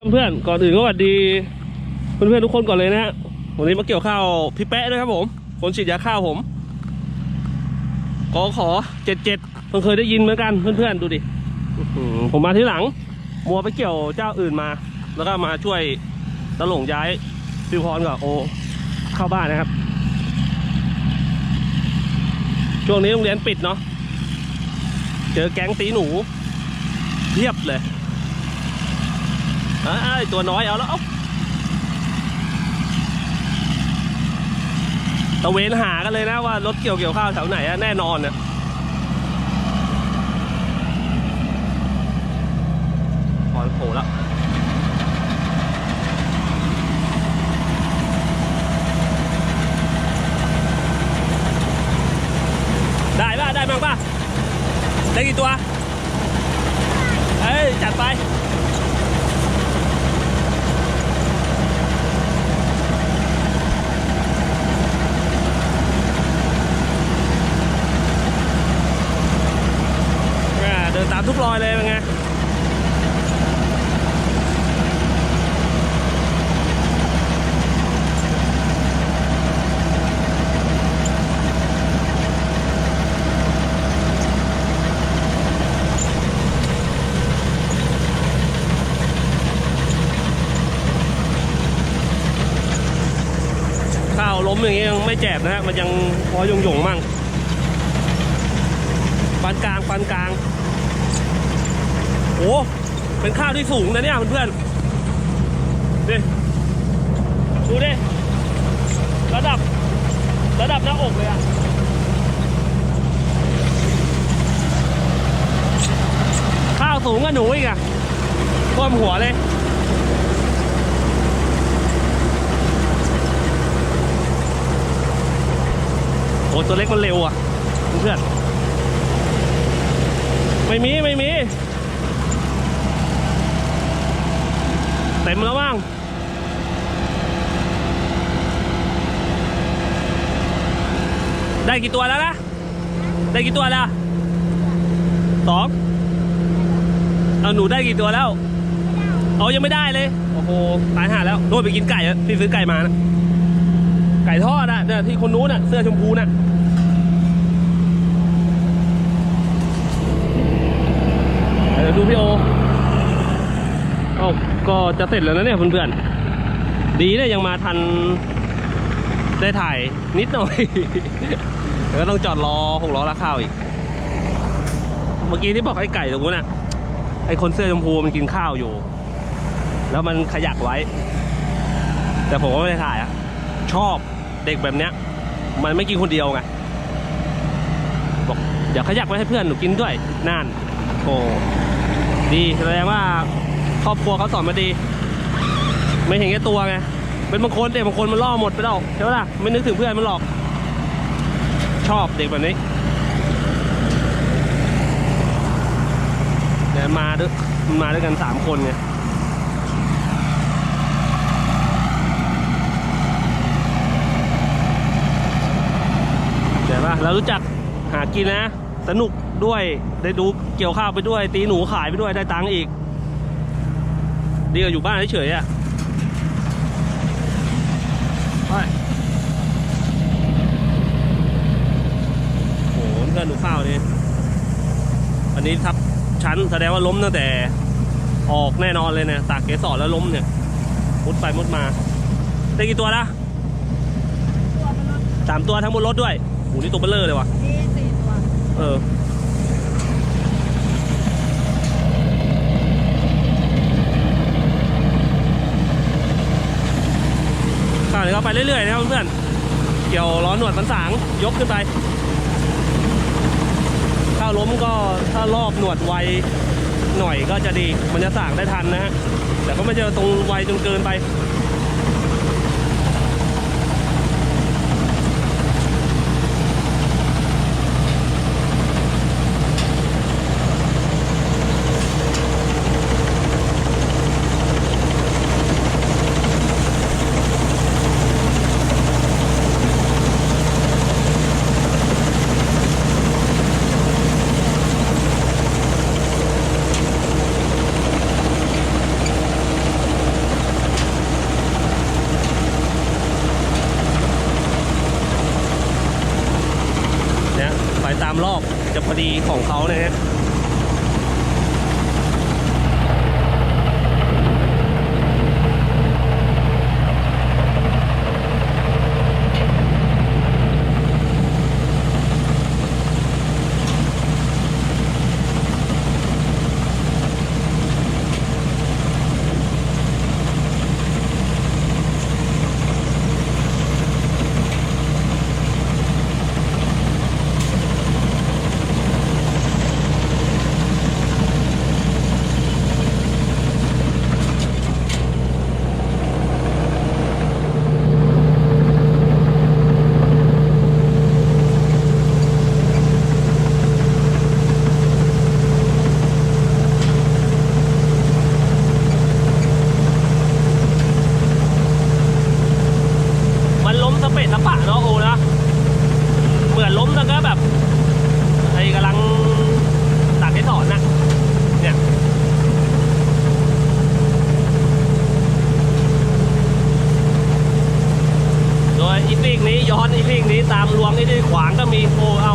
เพื่อนๆก่อนอื่นก็สวัสดีเพื่อนๆทุกคนก่อนเลยนะฮะวันนี้มาเกี่ยวข้าวพี่แป๊ะด้วยครับผม คนฉีดยาข้าวผมขอขอเจ็ดเจ็ดเพิ่งเคยได้ยินเหมือนกันเพื่อนๆดูดิผมมาที่หลัง มัวไปเกี่ยวเจ้าอื่นมา แล้วก็มาช่วยตะหลงย้ายฟิวพรกับโอ เข้าบ้านนะครับ ช่วงนี้โรงเรียนปิดเนาะเจอแก๊งตีหนูเพียบเลย อ้ยตัวน้อยเอาแล้วเอาตะเวนหากันเลยนะว่ารถเกี่ยวเกี่ยวข้าวแถวไหนอะแน่นอนเนี่ยพอโผล่แล้วได้ป่ะ ได้มั้งป่ะ ได้กี่ตัว เอ้ย จัดไป อ่าเดินตาม ทุกรอยเลยเป็นไงข้าวล้มอย่างงี้ยังไม่แจบนะฮะ มันยังพอยงยงๆมั่งปานกลางปานกลาง โอ้เป็นข้าวที่สูงนะเนี่ยเพื่อนๆดิดูดิ ระดับ ระดับหน้าอกเลยอะข้าวสูงกว่าหนูอีกอะท่วมหัวเลยโอ้ตัวเล็กมันเร็วอะเพื่อนไม่มี ไม่มี เต็มแล้วมั้งได้กี่ตัวแล้วนะ ได้กี่ตัวแล้วสองเอาหนูได้กี่ตัวแล้วเอายังไม่ได้เลย โอ้โห ตายห่าแล้ว โดนไปกินไก่อะที่ซื้อไก่มานะ ไก่ทอดอะเนี่ยที่คนนู้นอะเสื้อชมพูน่ะ เดี๋ยวดูพี่โอ เอ้า ก็จะเสร็จแล้วนะเนี่ยเพื่อนๆ ดีเนี่ยยังมาทันได้ถ่ายนิดหน่อยแล้วต้องจอดรอหกล้อละข้าวอีก เมื่อกี้ที่บอกไอ้ไก่ตรงนู้นน่ะ ไอ้คนเสื้อชมพูมันกินข้าวอยู่ แล้วมันขยักไว้ แต่ผมก็ไม่ได้ถ่ายอะชอบเด็กแบบเนี้ย มันไม่กินคนเดียวไงบอกเดี๋ยวขยักไว้ให้เพื่อนหนูกินด้วยนั่นโอ้ดีแสดงว่า ครอบครัวเขาสอนมาดี ไม่เห็นแก่ตัวไงเป็นบางคนเด็กบางคนมันล่อหมดไปแล้วใช่ไหมล่ะไม่นึกถึงเพื่อนมันหรอก ชอบเด็กแบบนี้เดี๋ยวมาด้วยมันมาด้วยกันสามคนไงเห็นปะเรารู้จักหากินนะ สนุกด้วยได้ดูเกี่ยวข้าวไปด้วย ตีหนูขายไปด้วยได้ตังค์อีก ดีกว่าอยู่บ้านเฉยๆอะไปโอ้โหเพื่อนดูข้าวนี่อันนี้ทับชั้นแสดงว่าล้มตั้งแต่ออกแน่นอนเลยเนี่ยตากเกสรแล้วล้มเนี่ยมุดไปมุดมาได้กี่ตัวละตัวมันลดสามตัวทั้งบนรถด้วยโอ้โหนี่ตัวเบลเลอร์เลยว่ะนี่สี่ตัว เออ ข้าไปเรื่อยๆนะครับเพื่อนเกี่ยวล้อหนวดสันสางยกขึ้นไป ถ้าล้มก็ถ้ารอบหนวดไวหน่อยก็จะดี มันจะสางได้ทันนะฮะแต่ก็ไม่จะตรงไวจนเกินไป รอบจะพอดีของเขาเลยฮะ ซีกนี้ย้อนอีพีกนี้ตามรวมนี่ด้วยขวางก็มีโอ้เอา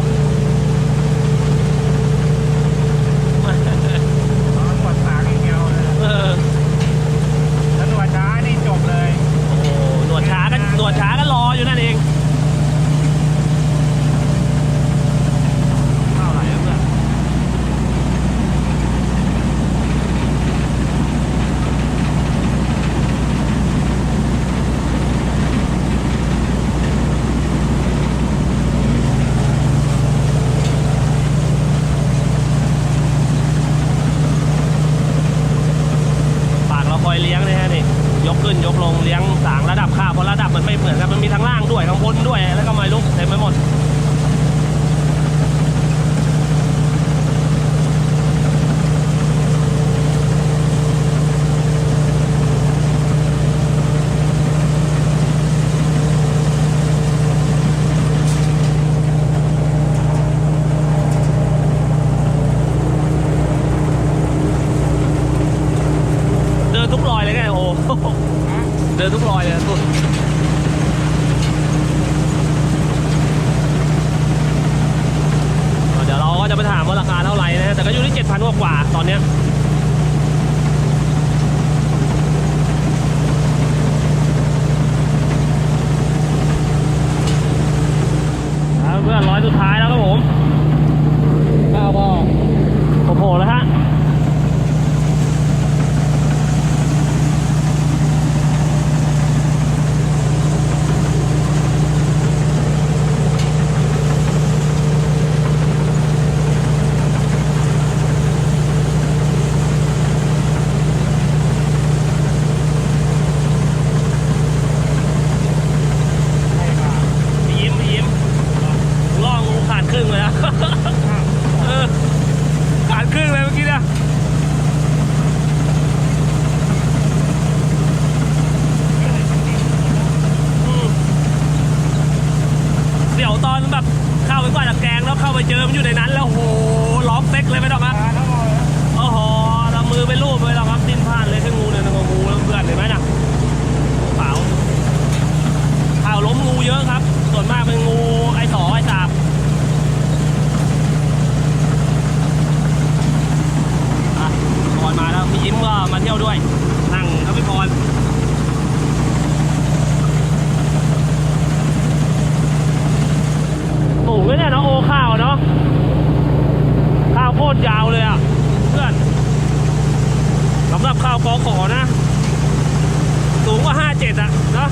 หนวดช้าก็รออยู่นั่นเอง วกว่าตอนเนี้ย อนะ สูงกว่าห้าเจ็ดอะเนาะ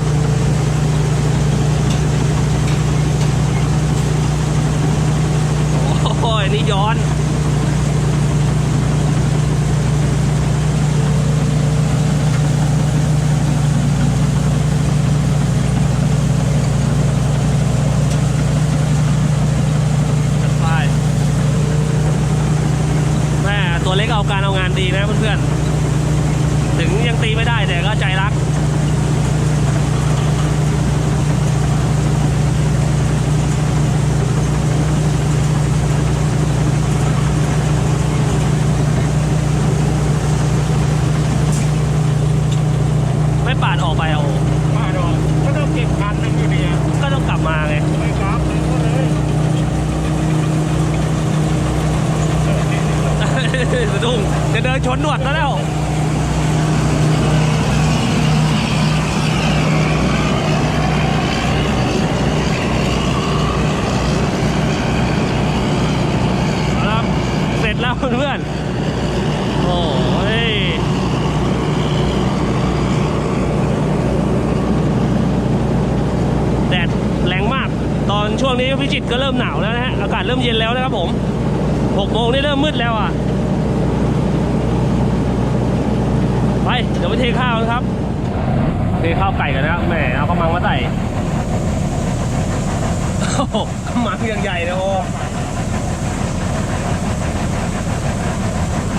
โอ้ยนี่ย้อนตัวเล็กเอาการเอางานดีนะเพื่อนๆ ถึงยังตีไม่ได้แต่ก็ใจรัก ไม่ปาดออกไปเอามาดอกก็ต้องเก็บกันหนึงอยู่ดีก็ต้องกลับมาไง ไม่ครับเลยก็เลยดุงจะเดินชนหนวดซะ อนช่วงนี้พิจิตรก็เริ่มหนาวแล้วนะฮะ อากาศเริ่มเย็นแล้วนะครับผมหกโมงนี่เริ่มมืดแล้วอะ ไป เดี๋ยวไปเทข้าวนะครับ เทข้าวไก่กันนะครับแหมเอากระมังมาใส่โอ้โหกระมังย่างใหญ่นะโอ้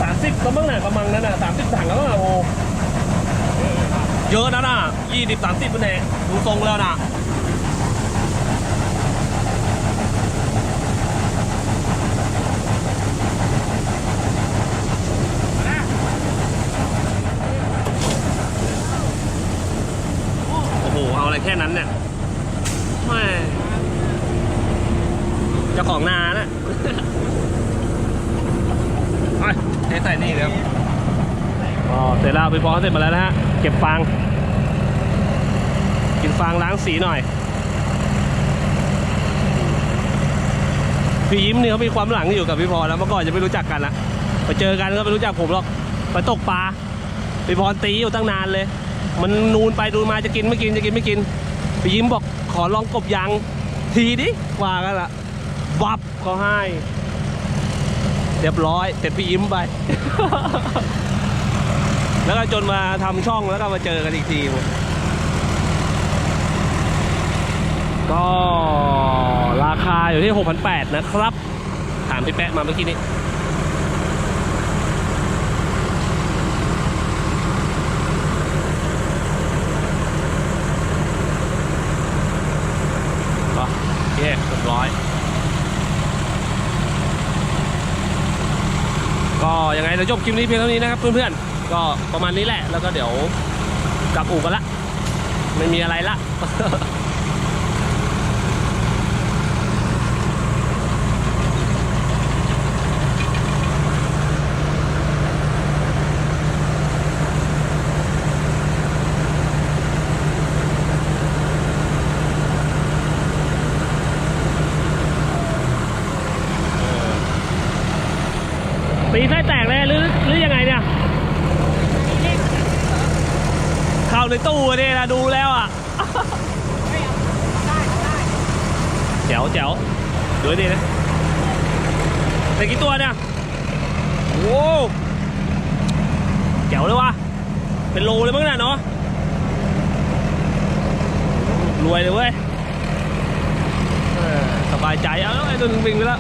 สามสิบก็มั้งน่ะกระมังนั้นน่ะสามสิบถังแล้วน่ะโอ้เยอะนะน่ะยี่สิบสามสิบเป็นเองดูทรงแล้วน่ะ โอ้โห เอาอะไร แค่นั้นเนี่ยแม่เจ้าของนานะไปเทใส่นี่เดี๋ยวอ๋อเสร็จแล้วพี่ปอเสร็จมาแล้วนะฮะ เก็บฟาง กินฟางล้างสีหน่อย พี่ยิ้มนี่เขามีความหลังอยู่กับพี่พรแล้วเมื่อก่อนจะไม่รู้จักกันนะไปเจอกันก็ไม่รู้จักผมหรอก ไปตกปลาพี่พรตีอยู่ตั้งนานเลย มันนูนไปดูมาจะกินไม่กินจะกินไม่กินพี่ยิ้มบอกขอลองกบยางทีดิว่ากันละวับเขาให้เรียบร้อยเสร็จพี่ยิ้มไป แล้วก็จนมาทำช่องแล้วก็มาเจอกันอีกทีก็ราคาอยู่ที่ 6,800 นะครับ ถามพี่แปะมาเมื่อกี้นี้ ก็โอเคเรียบร้อย ก็ยังไงเราจบคลิปนี้เพียงเท่านี้นะครับเพื่อนๆ ก็ประมาณนี้แหละ แล้วก็เดี๋ยวกลับอู่กันละ ไม่มีอะไรละ ตีไส้แตกเลยหรือหรือยังไงเนี่ย เข้าใน ตู้เนี่ยนะดูแล้วอะแจ๋วแจ๋วดูดีนะแต่กี่ตัวเนี่ยโว้วแจ๋วเลยวะเป็นโลเลยมั้งน่ะเนาะรวยเลยเว้ยสบายใจเอาแล้วไอ้ตัวนึงวิ่งไปแล้ว